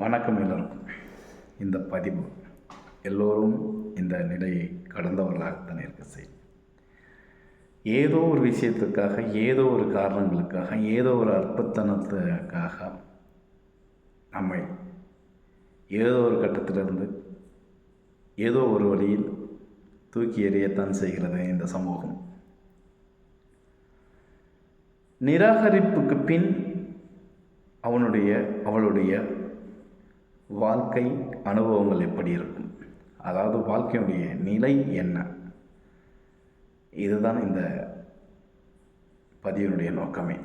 வணக்கம் எல்லோருக்கும். இந்த பதிவு எல்லோரும் இந்த நிலையை கடந்தவர்களாகத்தான் இருக்க செய்யும். ஏதோ ஒரு விஷயத்துக்காக ஏதோ ஒரு காரணங்களுக்காக ஏதோ ஒரு அற்பத்தனத்துக்காக நம்மை ஏதோ ஒரு கட்டத்திலிருந்து ஏதோ ஒரு வழியில் தூக்கி எறியத்தான் செய்கிறது இந்த சமூகம். நிராகரிப்புக்கு பின் அவனுடைய அவளுடைய வாழ்க்கை அனுபவங்கள் எப்படி இருக்கும்? அதாவது வாழ்க்கையுடைய நிலை என்ன? இதுதான் இந்த பதிவினுடைய நோக்கமே.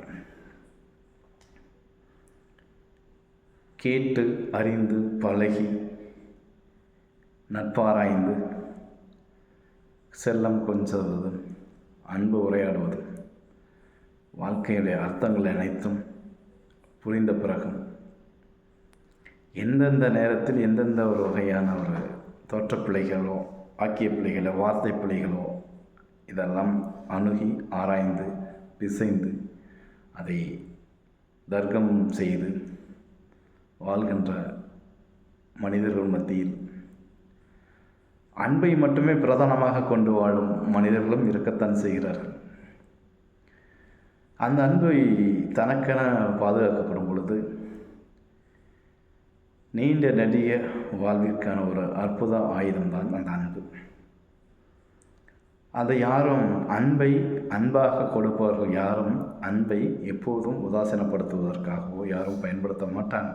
கேட்டு அறிந்து பழகி நட்பாராய்ந்து செல்லம் கொஞ்சுவதும் அன்பு உரையாடுவதும் வாழ்க்கையுடைய அர்த்தங்கள் அனைத்தும் புரிந்த பிறகும் எந்தெந்த நேரத்தில் எந்தெந்த ஒரு வகையான ஒரு தோற்ற பிள்ளைகளோ ஆக்கிய பிள்ளைகளோ வார்த்தை பிள்ளைகளோ இதெல்லாம் அணுகி ஆராய்ந்து பிசைந்து அதை தர்க்கம் செய்து வாழ்கின்ற மனிதர்கள் மத்தியில் அன்பை மட்டுமே பிரதானமாக கொண்டு வாழும் மனிதர்களும் இருக்கத்தான் செய்கிறார்கள். அந்த அன்பை தனக்கென பாதுகாக்கப்படும் பொழுது நீண்ட நெடிய வாழ்விற்கான ஒரு அற்புத ஆயுதம் தான் அந்த அன்பு. அதை யாரும் அன்பை அன்பாக கொடுப்பவர்கள் யாரும் அன்பை எப்போதும் உதாசீனப்படுத்துவதற்காகவோ யாரும் பயன்படுத்த மாட்டாங்க.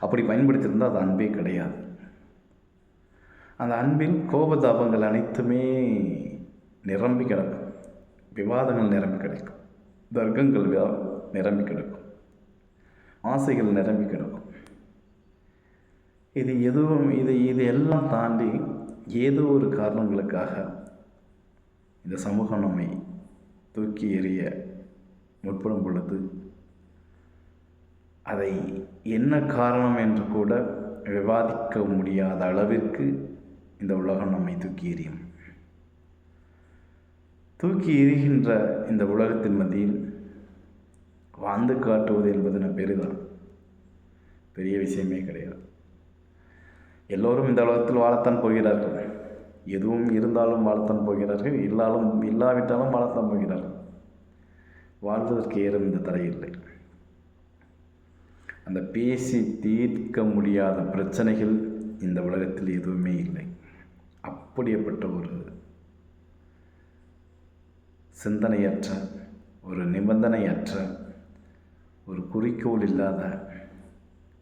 அப்படி பயன்படுத்தியிருந்தால் அது அன்பே கிடையாது. அந்த அன்பில் கோபதாபங்கள் அனைத்துமே நிரம்பி கிடக்கும். விவாதங்கள் நிரம்பி கிடைக்கும். தர்க்கங்கள் நிரம்பி கிடக்கும். ஆசைகள் நிரம்பி கிடக்கும். இது எதுவும் இது இது எல்லாம் தாண்டி ஏதோ ஒரு காரணங்களுக்காக இந்த சமூகம் நம்மை தூக்கி எறிய முற்படும் பொழுது அதை என்ன காரணம் என்று கூட விவாதிக்க முடியாத அளவிற்கு இந்த உலகம் நம்மை தூக்கி எறியும். தூக்கி எறிகின்ற இந்த உலகத்தின் மத்தியில் வாழ்ந்து காட்டுவது என்பது பெரிதான் பெரிய விஷயமே கிடையாது. எல்லோரும் இந்த உலகத்தில் வாழத்தான் போகிறார்கள். எதுவும் இருந்தாலும் வாழத்தான் போகிறார்கள். இல்லாலும் இல்லாவிட்டாலும் வாழத்தான் போகிறார்கள். வாழ்வதற்கு ஏறும் இந்த தடையில்லை. இல்லை அந்த பேசி தீர்க்க முடியாத பிரச்சனைகள் இந்த உலகத்தில் எதுவுமே இல்லை. அப்படியேப்பட்ட ஒரு சிந்தனையற்ற ஒரு நிபந்தனையற்ற ஒரு குறிக்கோள் இல்லாத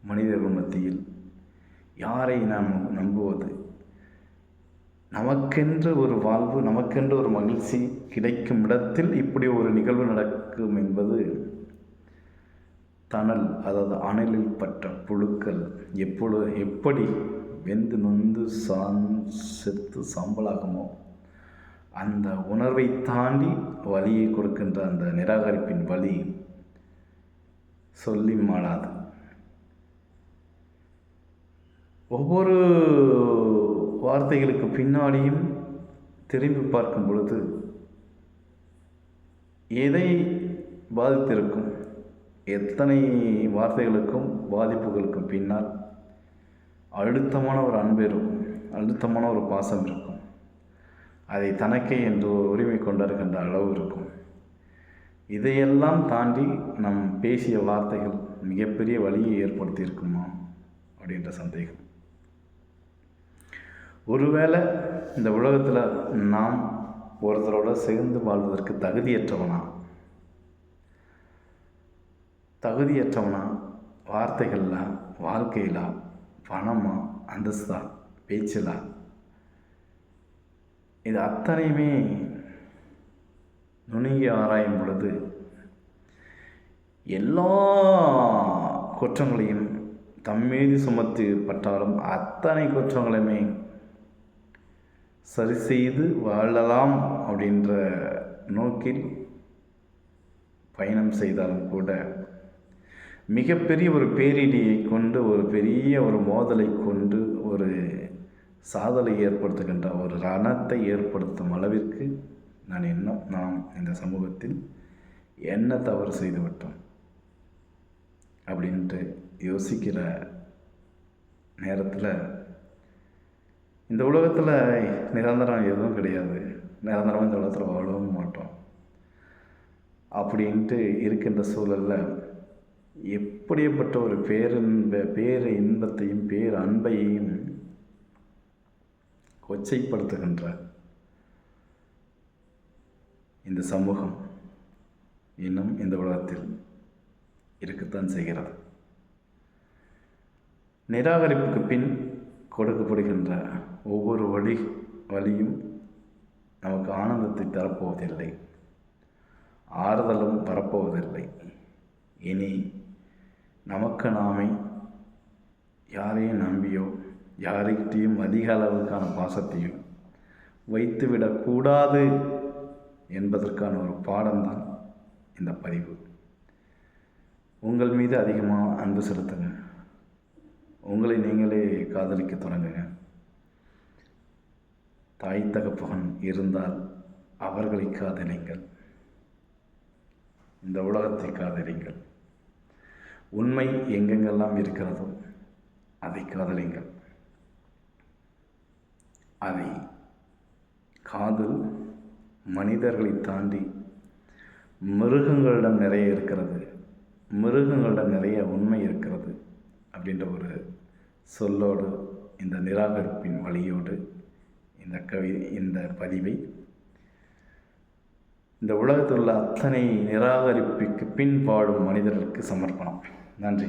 மனிதர்கள் மத்தியில் யாரை நாம் நம்புவது? நமக்கென்று ஒரு வாழ்வு நமக்கென்று ஒரு மகிழ்ச்சி கிடைக்கும் இடத்தில் இப்படி ஒரு நிகழ்வு நடக்கும் என்பது தணல் அதாவது அனலில் பட்ட புழுக்கள். எப்பொழுது எப்படி வெந்து நொந்து சான் செத்து சாம்பலாகுமோ அந்த உணர்வை தாண்டி வழியை கொடுக்கின்ற அந்த நிராகரிப்பின் வழி சொல்லி மாளாது. ஒவ்வொரு வார்த்தைகளுக்கு பின்னாடியும் திரும்பி பார்க்கும் பொழுது எதை பாதித்திருக்கும்? எத்தனை வார்த்தைகளுக்கும் பாதிப்புகளுக்கும் பின்னால் அழுத்தமான ஒரு அன்பு இருக்கும் அழுத்தமான ஒரு பாசம் இருக்கும். அதை தனக்கே என்று உரிமை கொண்டிருக்கின்ற அளவு இருக்கும். இதையெல்லாம் தாண்டி நம் பேசிய வார்த்தைகள் மிகப்பெரிய வழியை ஏற்படுத்தியிருக்குமா? அப்படின்ற சந்தேகம். ஒருவேளை இந்த உலகத்தில் நாம் ஒருத்தரோட சேர்ந்து வாழ்வதற்கு தகுதியற்றவனா? தகுதியற்றவனா? வார்த்தைகளா வாழ்க்கையிலா? பணமா? அந்தஸ்தா? பேச்சலா? இது அத்தனையுமே நுணுங்கி ஆராயும் பொழுது எல்லா குற்றங்களையும் தம்மீது சுமத்தப்பட்டாலும் அத்தனை குற்றங்களையுமே சரி செய்து வாழலாம் அப்படின்ற நோக்கில் பயணம் செய்தாலும் கூட மிகப்பெரிய ஒரு பேரிடியை கொண்டு ஒரு பெரிய ஒரு மோதலை கொண்டு ஒரு சாதலை ஏற்படுத்துகின்ற ஒரு ரணத்தை ஏற்படுத்தும் அளவிற்கு நான் இன்னும் நாம் இந்த சமூகத்தில் என்ன தவறு செய்து விட்டோம் அப்படின்ட்டு யோசிக்கிற நேரத்தில் இந்த உலகத்தில் நிரந்தரம் எதுவும் கிடையாது. நிரந்தரமாக இந்த உலகத்தில் வாழவும் மாட்டோம். அப்படின்ட்டு இருக்கின்ற சூழலில் எப்படிப்பட்ட ஒரு பேரின்ப பேரு இன்பத்தையும் பேர் அன்பையும் கொச்சைப்படுத்துகின்ற இந்த சமூகம் இன்னும் இந்த உலகத்தில் இருக்கத்தான் செய்கிறது. நிராகரிப்புக்கு பின் கொடுக்கப்படுகின்ற ஒவ்வொரு வழி வழியும் நமக்கு ஆனந்தத்தை தரப்போவதில்லை. ஆறுதலும் வரப்போவதில்லை இனி நமக்கு நாமே யாரையும் நம்பியோ யாருக்கிட்டேயும் அதிக அளவுக்கான பாசத்தையும் வைத்துவிடக்கூடாது என்பதற்கான ஒரு பாடம்தான் இந்த பதிவு. உங்கள் மீது அதிகமாக அன்பு செலுத்துங்கள். உங்களை நீங்களே காதலிக்க தொடங்குங்க. தாய் தகப்பகன் இருந்தால் அவர்களை காதலிங்கள். இந்த உலகத்தை காதலிங்கள். உண்மை எங்கெங்கெல்லாம் இருக்கிறதோ அதை காதலிங்கள். அதை காதல் மனிதர்களை தாண்டி மிருகங்களிடம் நிறைய இருக்கிறது. மிருகங்களிடம் நிறைய உண்மை இருக்கிறது. அப்படின்ற ஒரு சொல்லோடு இந்த நிராகரிப்பின் வழியோடு இந்த கவி இந்த பதிவை இந்த உலகத்தில் உள்ள அத்தனை நிராகரிப்புக்கு பின் வாழும் மனிதர்களுக்கு சமர்ப்பணம். நன்றி.